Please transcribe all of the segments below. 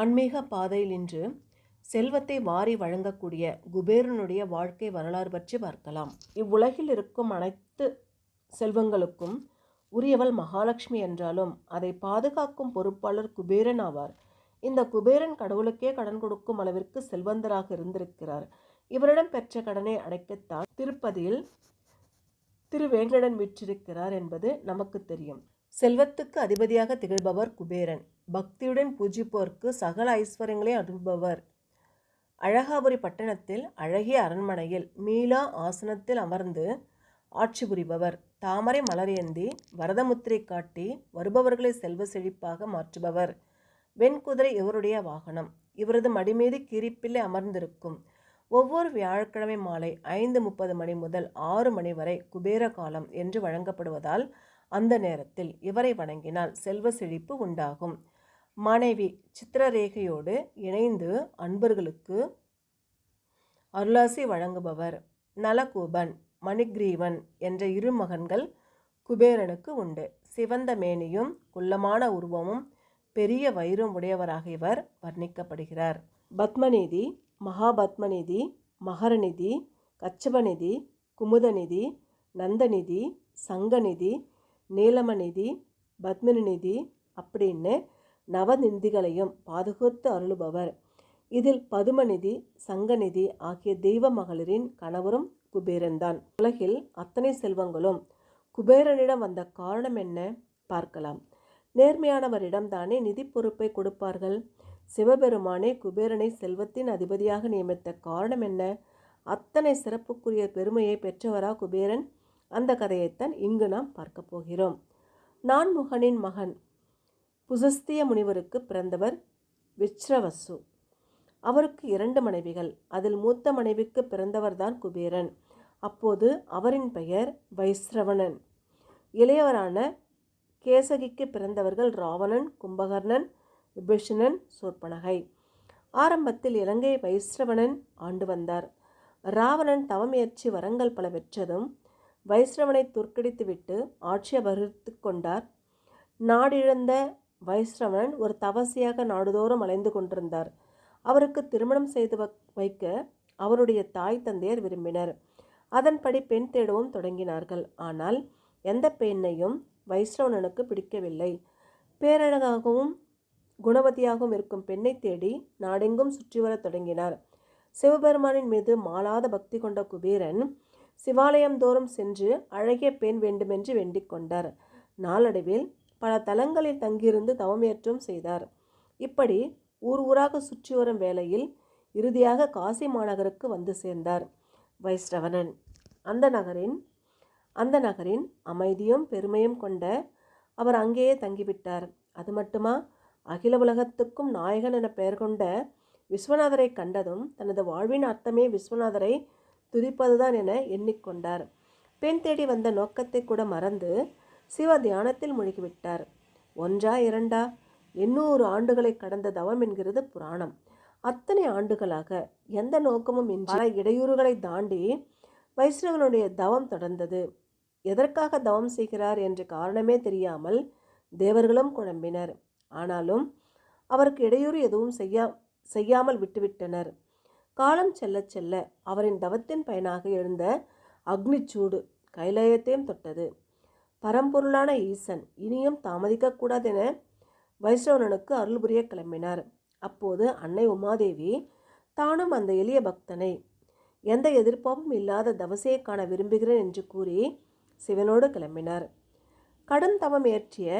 ஆன்மீக பாதையில் இன்று செல்வத்தை வாரி வழங்கக்கூடிய குபேரனுடைய வாழ்க்கை வரலாறு பற்றி பார்க்கலாம். இவ்வுலகில் இருக்கும் அனைத்து செல்வங்களுக்கும் உரியவள் மகாலட்சுமி என்றாலும் அதை பாதுகாக்கும் பொறுப்பாளர் குபேரன் ஆவார். இந்த குபேரன் கடவுளுக்கே கடன் கொடுக்கும் அளவிற்கு செல்வந்தராக இருந்திருக்கிறார். இவரிடம் பெற்ற கடனை அடைக்கத்தான் திருப்பதியில் திருவேங்கடன் விற்றிருக்கிறார் என்பது நமக்கு தெரியும். செல்வத்துக்கு அதிபதியாக திகழ்பவர் குபேரன். பக்தியுடன் பூஜிப்போர்க்கு சகல ஐஸ்வர்யங்களை அருள்பவர் அழகாபுரி பட்டணத்தில் அழகிய அரண்மனையில் மீளா ஆசனத்தில் அமர்ந்து ஆட்சி புரிபவர். தாமரை மலரேந்தி வரதமுத்திரை காட்டி வருபவர்களை செல்வ செழிப்பாக மாற்றுபவர். வெண்குதிரை இவருடைய வாகனம். இவரது மடிமீது கிரிப்பிள்ளை அமர்ந்திருக்கும். ஒவ்வொரு வியாழக்கிழமை மாலை ஐந்து முப்பது மணி முதல் ஆறு மணி வரை குபேர காலம் என்று வழங்கப்படுவதால் அந்த நேரத்தில் இவரை வணங்கினால் செல்வ செழிப்பு உண்டாகும். மனைவி சித்திரரேகையோடு இணைந்து அன்பர்களுக்கு அருளாசி வழங்குபவர் நலகூபன் மணிக்ரீவன் என்ற இரு மகன்கள் குபேரனுக்கு உண்டு. சிவந்த மேனியும் குள்ளமான உருவமும் பெரிய வயிறும் உடையவராக இவர் வர்ணிக்கப்படுகிறார். பத்மநிதி மகாபத்மநிதி மகரநிதி கச்சபநிதி குமுதநிதி நந்தநிதி சங்கநிதி நீலமநிதி பத்மினிநிதி அப்படின்னு நவநிதிகளையும் பாதுகாத்து அருளுபவர். இதில் பதுமநிதி சங்கநிதி ஆகிய தெய்வ மகளிரின் கணவரும் குபேரன்தான். உலகில் அத்தனை செல்வங்களும் குபேரனிடம் வந்த காரணம் என்ன? பார்க்கலாம். நேர்மையானவரிடம் தானே நிதி பொறுப்பை கொடுப்பார்கள்? சிவபெருமானே குபேரனை செல்வத்தின் அதிபதியாக நியமித்த காரணம் என்ன? அத்தனை சிறப்புக்குரிய பெருமையை பெற்றவரா குபேரன்? அந்த கதையைத்தான் இங்கு நாம் பார்க்க போகிறோம். நான்முகனின் மகன் புசஸ்திய முனிவருக்கு பிறந்தவர் விச்ரவசு. அவருக்கு இரண்டு மனைவிகள். அதில் மூத்த மனைவிக்கு பிறந்தவர்தான் குபேரன். அப்போது அவரின் பெயர் வைஸ்ரவணன். இளையவரான கேசகிக்கு பிறந்தவர்கள் ராவணன் கும்பகர்ணன் விபீஷணன் சூர்பனகை ஆரம்பத்தில் இலங்கை வைஸ்ரவணன் ஆண்டு வந்தார். ராவணன் தவமுயற்சி வரங்கள் பல பெற்றதும் வைஸ்ரவனை துர்க்கடித்துவிட்டு ஆட்சி அபகரித்து கொண்டார். நாடிழந்த வைஷ்ரவணன் ஒரு தவசியாக நாடுதோறும் அலைந்து கொண்டிருந்தார். அவருக்கு திருமணம் செய்து வைக்க அவருடைய தாய் தந்தையர் விரும்பினர். அதன்படி பெண் தேடவும் தொடங்கினார்கள். ஆனால் எந்த பெண்ணையும் வைஷ்ணவனனுக்கு பிடிக்கவில்லை. பேரழகாகவும் குணவதியாகவும் இருக்கும் பெண்ணை தேடி நாடெங்கும் சுற்றி வரத் தொடங்கினார். சிவபெருமானின் மீது மாலாத பக்தி கொண்ட குபேரன் சிவாலயம் தோறும் சென்று அழகிய பெண் வேண்டுமென்று வேண்டிக் கொண்டார். நாளடைவில் பல தலங்களில் தங்கியிருந்து தவமேற்றும் செய்தார். இப்படி ஊர் ஊராக சுற்றி வரும் வேளையில் இறுதியாக காசி மாநகருக்கு வந்து சேர்ந்தார் வைஷ்ணவனன். அந்த நகரின் அந்த நகரின் அமைதியும் பெருமையும் கொண்ட அவர் அங்கேயே தங்கிவிட்டார். அது மட்டுமா? அகில உலகத்துக்கும் நாயகன் என பெயர் கொண்ட விஸ்வநாதரை கண்டதும் தனது வாழ்வின் அர்த்தமே விஸ்வநாதரை துதிப்பதுதான் என எண்ணிக்கொண்டார். பெண் தேடி வந்த நோக்கத்தை கூட மறந்து சிவ தியானத்தில் மூழ்கிவிட்டார். ஒன்றா இரண்டா? எண்ணூறு ஆண்டுகளை கடந்த தவம் என்கிறது புராணம். அத்தனை ஆண்டுகளாக எந்த நோக்கமும் இன்றி பல இடையூறுகளை தாண்டி வைஷ்ணவனுடைய தவம் தொடர்ந்தது. எதற்காக தவம் செய்கிறார் என்ற காரணமே தெரியாமல் தேவர்களும் குழம்பினர். ஆனாலும் அவருக்கு இடையூறு எதுவும் செய்யா செய்யாமல் விட்டுவிட்டனர். காலம் செல்ல செல்ல அவரின் தவத்தின் பயனாக எழுந்த அக்னிச்சூடு கைலாயத்தையும் தொட்டது. பரம்பொருளான ஈசன் இனியும் தாமதிக்கக்கூடாது என வைஷ்ணவனனுக்கு அருள் புரிய கிளம்பினார். அப்போது அன்னை உமாதேவி தானும் அந்த எளிய பக்தனை. எந்த எதிர்ப்பாவும் இல்லாத தவசையை காண விரும்புகிறேன் என்று கூறி சிவனோடு கிளம்பினார். கடும் தவம் ஏற்றிய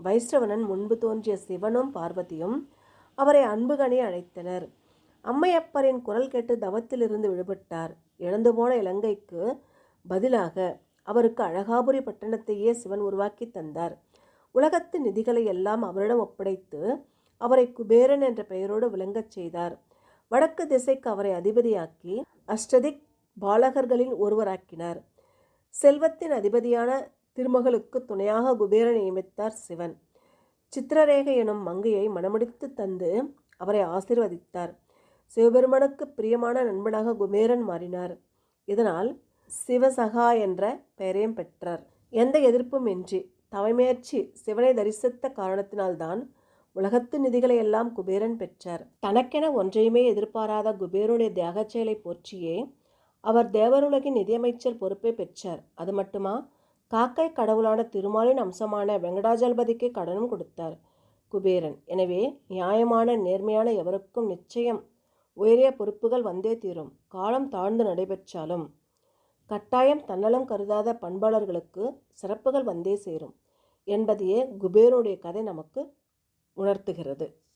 வைஷ்ணவனன் முன்பு தோன்றிய சிவனும் பார்வதியும் அவரை அன்புகணி அழைத்தனர். அம்மையப்பரின் குரல் கேட்டு தவத்திலிருந்து விடுபட்டார். இழந்து போன இலங்கைக்கு பதிலாக அவருக்கு அழகாபுரி பட்டணத்தையே சிவன் உருவாக்கி தந்தார். உலகத்து நிதிகளை எல்லாம் அவரிடம் ஒப்படைத்து அவரை குபேரன் என்ற பெயரோடு விளங்கச் செய்தார். வடக்கு திசைக்கு அவரை அதிபதியாக்கி அஷ்டதிக் பாலகர்களின் ஒருவராக்கினார். செல்வத்தின் அதிபதியான திருமகளுக்கு துணையாக குபேரன் நியமித்தார் சிவன். சித்திரரேகை எனும் மங்கையை மனமுடித்து தந்து அவரை ஆசிர்வதித்தார். சிவபெருமனுக்கு பிரியமான நண்பனாக குபேரன் மாறினார். இதனால் சிவசகா என்ற பெயரையும் பெற்றார். எந்த எதிர்ப்பும் இன்றி தவமுயற்சி சிவனை தரிசித்த காரணத்தினால்தான் உலகத்து நிதிகளை எல்லாம் குபேரன் பெற்றார். தனக்கென ஒன்றையுமே எதிர்பாராத குபேரனுடைய தியாகச் செயலை போற்றியே அவர் தேவருலகின் நிதியமைச்சர் பொறுப்பை பெற்றார். அது மட்டுமா? காக்கை கடவுளான திருமாலின் அம்சமான வெங்கடாஜலபதிக்கு கடனும் கொடுத்தார் குபேரன். எனவே நியாயமான நேர்மையான எவருக்கும் நிச்சயம் உயரிய பொறுப்புகள் வந்தே தீரும். காலம் தாழ்ந்து நடைபெற்றாலும் கட்டாயம் தன்னலம் கருதாத பண்பாளர்களுக்கு சிறப்புகள் வந்தே சேரும் என்பதையே குபேரனுடைய கதை நமக்கு உணர்த்துகிறது.